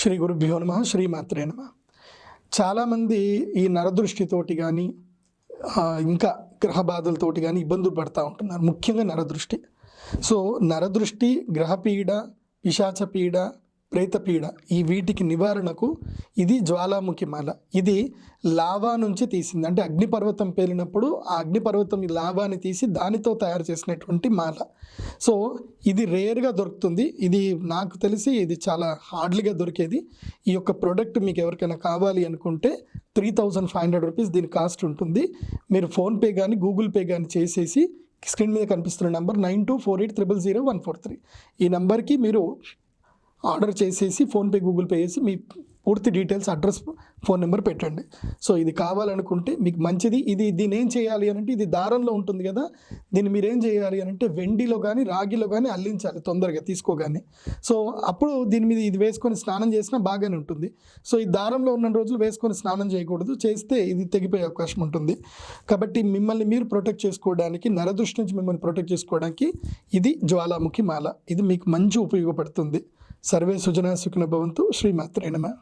శ్రీ గురుభ్యో నమ శ్రీమాత్రే నమ. చాలామంది ఈ నరదృష్టితోటి కానీ ఇంకా గ్రహ బాధలతోటి కానీ ఇబ్బందులు పడుతూ ఉంటున్నారు ముఖ్యంగా నరదృష్టి. సో నరదృష్టి గ్రహపీడ పిశాచపీడ ప్రేతపీడ ఈ వీటికి నివారణకు ఇది జ్వాలాముఖి మాల ఇది లావా నుంచి తీసింది. అంటే అగ్నిపర్వతం పేలినప్పుడు ఆ అగ్నిపర్వతం ఈ లావాని తీసి దానితో తయారు చేసినటువంటి మాల. సో ఇది రేర్గా దొరుకుతుంది. ఇది నాకు తెలిసి ఇది చాలా హార్డ్లీగా దొరికేది. ఈ యొక్క ప్రోడక్ట్ మీకు ఎవరికైనా కావాలి అనుకుంటే three thousand five hundred rupees దీని కాస్ట్ ఉంటుంది. మీరు ఫోన్పే కానీ గూగుల్ పే కానీ చేసేసి స్క్రీన్ మీద కనిపిస్తున్న number nine two four eight triple zero one four three. ఈ నెంబర్కి మీరు ఆర్డర్ చేసేసి ఫోన్పే గూగుల్ పే చేసి మీ పూర్తి డీటెయిల్స్ అడ్రస్ ఫోన్ నెంబర్ పెట్టండి. సో ఇది కావాలనుకుంటే మీకు మంచిది. ఇది దీని ఏం చేయాలి అని అంటే ఇది దారంలో ఉంటుంది కదా. దీన్ని మీరు ఏం చేయాలి అని అంటే వెండిలో కానీ రాగిలో కానీ అల్లించాలి తొందరగా తీసుకోగానే. సో అప్పుడు దీని మీద ఇది వేసుకొని స్నానం చేసినా బాగానే ఉంటుంది. సో ఈ దారంలో ఉన్న రోజులు వేసుకొని స్నానం చేయకూడదు. చేస్తే ఇది తెగిపోయే అవకాశం ఉంటుంది. కాబట్టి మిమ్మల్ని మీరు ప్రొటెక్ట్ చేసుకోవడానికి నరదృష్టి నుంచి మిమ్మల్ని ప్రొటెక్ట్ చేసుకోవడానికి ఇది జ్వాలాముఖి మాల. ఇది మీకు మంచి ఉపయోగపడుతుంది. సర్వే సుజనా సుఖిన భవంతు శ్రీమాత్రే నమ.